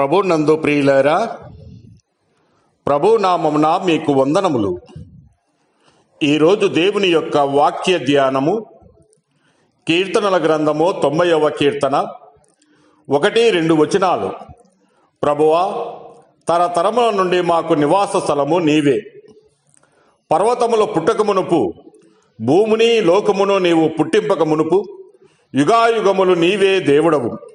ప్రభు నందు ప్రియులారా ప్రభు నామమున మీకు వందనములు. ఈరోజు దేవుని యొక్క వాక్య ధ్యానము కీర్తనల గ్రంథము తొంభైవ కీర్తన ఒకటి రెండు వచనాలు. ప్రభువా తరతరముల నుండి మాకు నివాస స్థలము నీవే. పర్వతముల పుట్టక మునుపు భూమిని లోకమును నీవు పుట్టింపక మునుపు యుగాయుగములు నీవే దేవుడవు.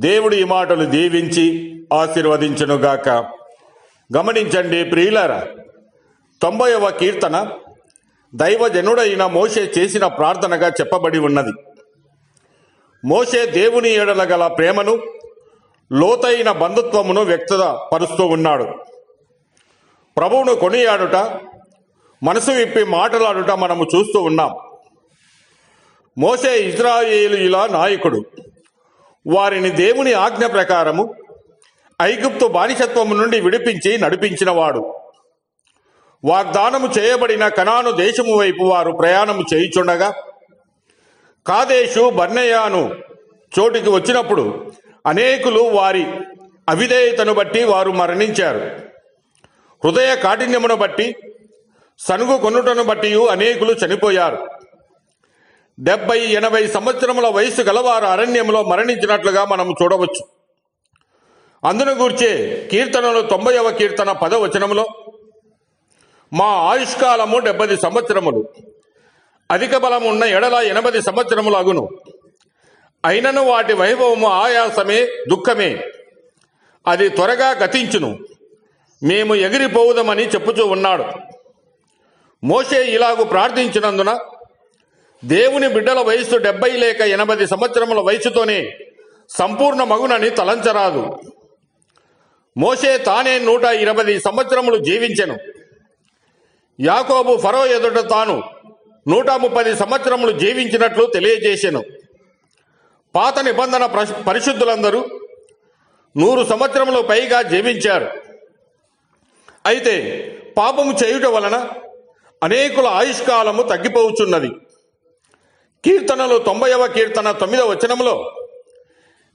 దేవుడు ఈ మాటలు దీవించి ఆశీర్వదించునుగాక గమనించండి ప్రియులారా తొంభైవ కీర్తన దైవజనుడైన మోషే చేసిన ప్రార్థనగా చెప్పబడి ఉన్నది. మోషే దేవుని ఏడల గల ప్రేమను లోతైన బంధుత్వమును వ్యక్తపరుస్తూ ఉన్నాడు. ప్రభువును కొనియాడుట మనసు విప్పి మాటలాడుట మనము చూస్తూ ఉన్నాం. మోసే ఇజ్రాయేలుల నాయకుడు. వారిని దేవుని ఆజ్ఞ ప్రకారము ఐగుప్తు బానిసత్వము నుండి విడిపించి నడిపించినవాడు. వాగ్దానము చేయబడిన కనాను దేశము వైపు వారు ప్రయాణము చేయుచుండగా కాదేశు బర్నయాను చోటికి వచ్చినప్పుడు అనేకులు వారి అవిధేయతను బట్టి వారు మరణించారు. హృదయ కాఠిన్యమును బట్టి సనుగు కొనుటను బట్టి అనేకులు చనిపోయారు. డెబ్బై ఎనభై సంవత్సరముల వయసు గలవారు అరణ్యంలో మరణించినట్లుగా మనం చూడవచ్చు. అందును గూర్చే కీర్తనలు తొంభైవ కీర్తన పదవచనములో మా ఆయుష్కాలము డెబ్బై సంవత్సరములు అధిక బలం ఉన్న ఎడల ఎనభై సంవత్సరములు అగును. అయినను వాటి వైభవము ఆయాసమే దుఃఖమే. అది త్వరగా గతించును. మేము ఎగిరిపోవుదమని చెప్పుచూ ఉన్నాడు. మోషే ఇలాగు ప్రార్థించినందున దేవుని బిడ్డల వయస్సు డెబ్బై లేక ఎనభై సంవత్సరముల వయసుతోనే సంపూర్ణ మగునని తలంచరాదు. మోషే తానే నూట ఇరవై సంవత్సరములు జీవించెను. యాకోబు ఫరో ఎదుట తాను నూట ముప్పది సంవత్సరములు జీవించినట్లు తెలియజేశాను పాత నిబంధన ప్రశ్- పరిశుద్ధులందరూ నూరు సంవత్సరములు పైగా జీవించారు. అయితే పాపము చేయుట వలన అనేకుల ఆయుష్కాలము తగ్గిపోవచ్చున్నది కీర్తనలు తొంభైవ కీర్తన తొమ్మిదవ వచనములో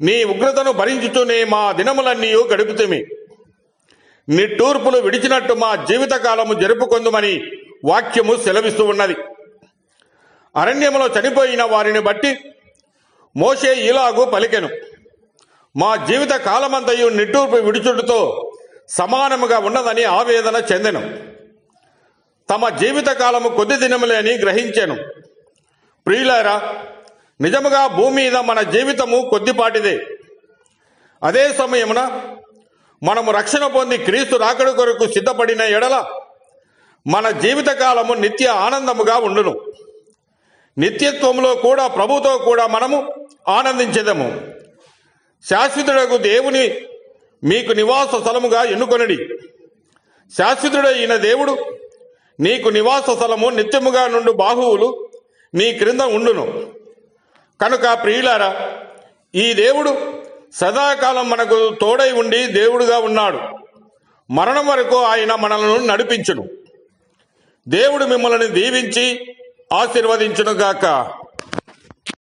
నీ ఉగ్రతను భరించుతూనే మా దినములన్నీ గడుపుతమే. నిట్టూర్పులు విడిచినట్టు మా జీవితకాలము జరుపుకొందుమని వాక్యము సెలవిస్తూ ఉన్నది. అరణ్యములో చనిపోయిన వారిని బట్టి మోషే ఇలాగు పలికెను. మా జీవిత కాలమంతయు నిట్టూర్పు విడుచుడుతో సమానముగా ఉన్నదని ఆవేదన చెందెను. తమ జీవిత కాలము కొద్ది దినములే అని గ్రహించాను. ప్రియులారా నిజముగా భూమి మీద మన జీవితము కొద్దిపాటిదే. అదే సమయమున మనము రక్షణ పొంది క్రీస్తు రాకడ కొరకు సిద్ధపడిన ఎడల మన జీవితకాలము నిత్య ఆనందముగా ఉండును. నిత్యత్వంలో కూడా ప్రభుతో కూడా మనము ఆనందించేదము. శాశ్వతుడకు దేవుని మీకు నివాస స్థలముగా ఎన్నుకొనడి. శాశ్వతుడైన దేవుడు నీకు నివాస స్థలము నిత్యముగా నుండు బాహువులు నీ క్రింద ఉండును. కనుక ప్రియులారా ఈ దేవుడు సదాకాలం మనకు తోడై ఉండి దేవుడుగా ఉన్నాడు. మరణం వరకు ఆయన మనలను నడిపించును. దేవుడు మిమ్మల్ని దీవించి ఆశీర్వదించునుగాక.